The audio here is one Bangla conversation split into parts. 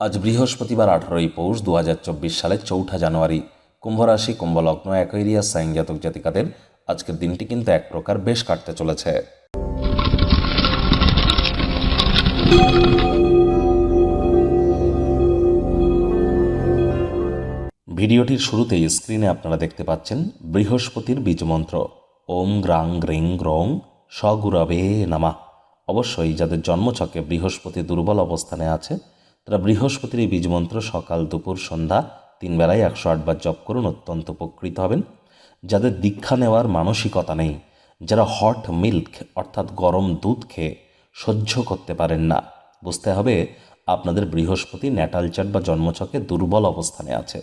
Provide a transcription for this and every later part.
আজ বৃহস্পতিবার আঠারোই পৌষ দু হাজার চব্বিশ সালের চৌঠা জানুয়ারি। কুম্ভরাশি, কুম্ভলগ্ন অ্যাকোয়ারিয়াস সাইন জাতক জাতিকাদের আজকের দিনটি কিন্তু এক প্রকার বেশ কাটতে চলেছে। ভিডিওটির শুরুতেই স্ক্রিনে আপনারা দেখতে পাচ্ছেন বৃহস্পতির বীজমন্ত্র ওম গ্রাং গ্রিং গ্রং স্বগুরবে নামা। অবশ্যই যাদের জন্মছকে বৃহস্পতি দুর্বল অবস্থানে আছে তারা বৃহস্পতির এই বীজমন্ত্র সকাল, দুপুর, সন্ধ্যা, তিন বেলায় একশো আটবার জপ করুন, অত্যন্ত উপকৃত হবেন। যাদের দীক্ষা নেওয়ার মানসিকতা নেই, যারা হট মিল্ক, অর্থাৎ গরম দুধ খেয়ে সহ্য করতে পারেন না, বুঝতে হবে আপনাদের বৃহস্পতি ন্যাটাল চার্ট বা জন্মছকে দুর্বল অবস্থানে আছে।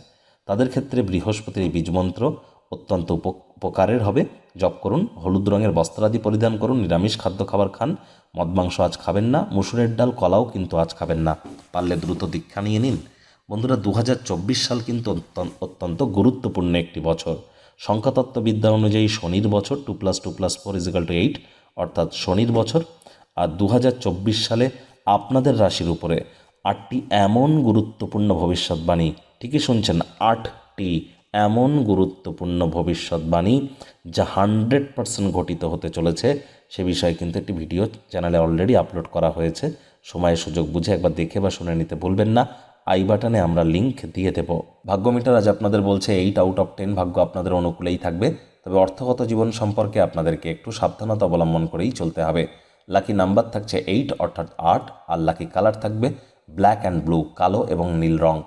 তাদের ক্ষেত্রে বৃহস্পতির এই বীজমন্ত্র অত্যন্ত উপকারের হবে। জপ করুন, হলুদ রঙের বস্ত্রাদি পরিধান করুন, নিরামিষ খাদ্য খাবার খান। মদ মাংস আজ খাবেন না, মুসুরের ডাল, কলাও কিন্তু আজ খাবেন না। পারলে দ্রুত দীক্ষা নিয়ে নিন। বন্ধুরা দু হাজার চব্বিশ সাল কিন্তু অত্যন্ত- গুরুত্বপূর্ণ একটি বছর। সংখ্যাতত্ত্ববিদ্যা অনুযায়ী শনির বছর two plus two plus four is equal to eight, অর্থাৎ শনির বছর। আর দু হাজার চব্বিশ সালে আপনাদের রাশির উপরে আটটি এমন গুরুত্বপূর্ণ ভবিষ্যৎবাণী। ঠিকই শুনছেন, আটটি এমন গুরুত্বপূর্ণ ভবিষ্যৎবাণী যা হান্ড্রেড পার্সেন্ট ঘটিত হতে চলেছে, সে বিষয়ে কিন্তু একটি ভিডিও চ্যানেলে অলরেডি আপলোড করা হয়েছে। সময় সুযোগ বুঝে একবার দেখে বা শুনে নিতে ভুলবেন না। আই বাটনে আমরা লিংক দিয়ে দেব। ভাগ্যমিটার আজ আপনাদের বলছে, এইট আউট অফ টেন ভাগ্য আপনাদের অনুকূলেই থাকবে। তবে অর্থগত জীবন সম্পর্কে আপনাদেরকে একটু সাবধানতা অবলম্বন করেই চলতে হবে। লাকি নাম্বার থাকছে এইট, অর্থাৎ আট, আর লাকি কালার থাকবে ব্ল্যাক অ্যান্ড ব্লু, কালো এবং নীল রং।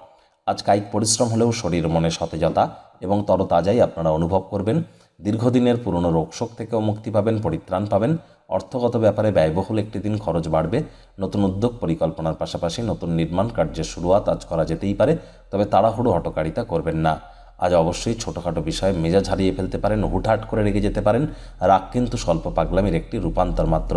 আজ কায়িক পরিশ্রম হলেও শরীর, মনে সতেজতা এবং তরতাজাই আপনারা অনুভব করবেন। দীর্ঘদিনের পুরনো রোগশোক থেকেও মুক্তি পাবেন, পরিত্রাণ পাবেন। অর্থগত ব্যাপারে ব্যয়বহুল একটি দিন খরচ বাড়বে। নতুন উদ্যোগ পরিকল্পনার পাশাপাশি নতুন নির্মাণ কার্যের শুরুয়াত আজ করা যেতেই পারে, তবে তাড়াহুড়ো হটকারিতা করবেন না। আজ অবশ্যই ছোটোখাটো বিষয়ে মেজাজ হারিয়ে ফেলতে পারেন, হুটহাট করে রেগে যেতে পারেন। রাগ কিন্তু স্বল্প পাগলামির একটি রূপান্তর মাত্র।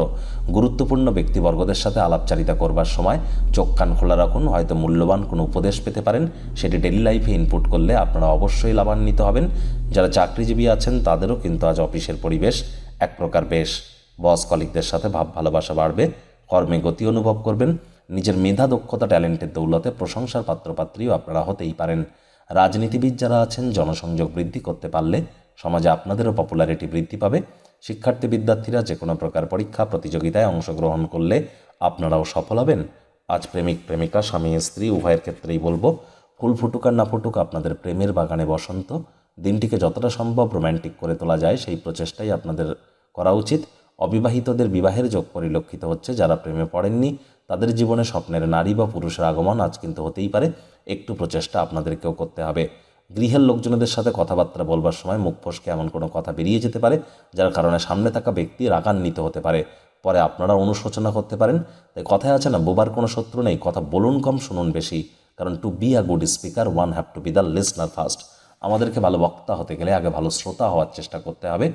গুরুত্বপূর্ণ ব্যক্তিবর্গদের সাথে আলাপচারিতা করবার সময় চোখ কান খোলা রাখুন, হয়তো মূল্যবান কোনো উপদেশ পেতে পারেন। সেটি ডেলি লাইফে ইনপুট করলে আপনারা অবশ্যই লাভান্বিত হবেন। যারা চাকরিজীবী আছেন, তাদেরও কিন্তু আজ অফিসের পরিবেশ এক প্রকার বেশ। বস কলিকদের সাথে ভাব ভালোবাসা বাড়বে, কর্মে গতি অনুভব করবেন। নিজের মেধা, দক্ষতা ট্যালেন্টের দৌলতে প্রশংসার পাত্রপাত্রীও আপনারা হতেই পারেন। রাজনীতিবিদ যারা আছেন, জনসংযোগ বৃদ্ধি করতে পারলে সমাজে আপনাদেরও পপুলারিটি বৃদ্ধি পাবে। শিক্ষার্থী বিদ্যার্থীরা যে কোনো প্রকার পরীক্ষা, প্রতিযোগিতায় অংশগ্রহণ করলে আপনারাও সফল হবেন। আজ প্রেমিক, প্রেমিকা, স্বামী, স্ত্রী, উভয়ের ক্ষেত্রেই বলব, ফুল ফুটুক আর না ফুটুক আপনাদের প্রেমের বাগানে বসন্ত। দিনটিকে যতটা সম্ভব রোম্যান্টিক করে তোলা যায়, সেই প্রচেষ্টাই আপনাদের করা উচিত। অবিবাহিতদের বিবাহের যোগ পরিলক্ষিত হচ্ছে, যারা প্রেমে পড়েননি, তাদের জীবনে স্বপ্নের নারী বা পুরুষের আগমন আজ কিন্তু হতেই পারে। একটু প্রচেষ্টা আপনাদেরকেও করতে হবে। গৃহের লোকজনদের সাথে কথাবার্তা বলবার সময় মুখ ফসকে এমন কোনো কথা বেরিয়ে যেতে পারে, যার কারণে সামনে থাকা ব্যক্তি রাগান্বিত হতে পারে। পরে আপনারা অনুশোচনা করতে পারেন। তাই কথায় আছে না, বোবার কোনো শত্রু নেই। কথা বলুন কম, শুনুন বেশি। কারণ to be a good speaker one have to be the listener first আমাদেরকে ভালো বক্তা হতে গেলে আগে ভালো শ্রোতা হওয়ার চেষ্টা করতে হবে।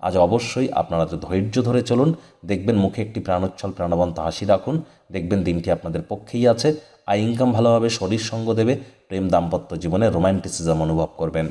আজ অবশ্যই আপনারা তো ধৈর্য ধরে চলুন। দেখবেন মুখে একটি প্রাণোচ্ছল, প্রাণবন্ত হাসি রাখুন। দেখবেন দিনটি আপনাদের পক্ষেই আছে। আয় ইনকাম ভালোভাবে শরীর সঙ্গ দেবে প্রেম দাম্পত্য জীবনে রোম্যান্টিসিজম অনুভব করবেন।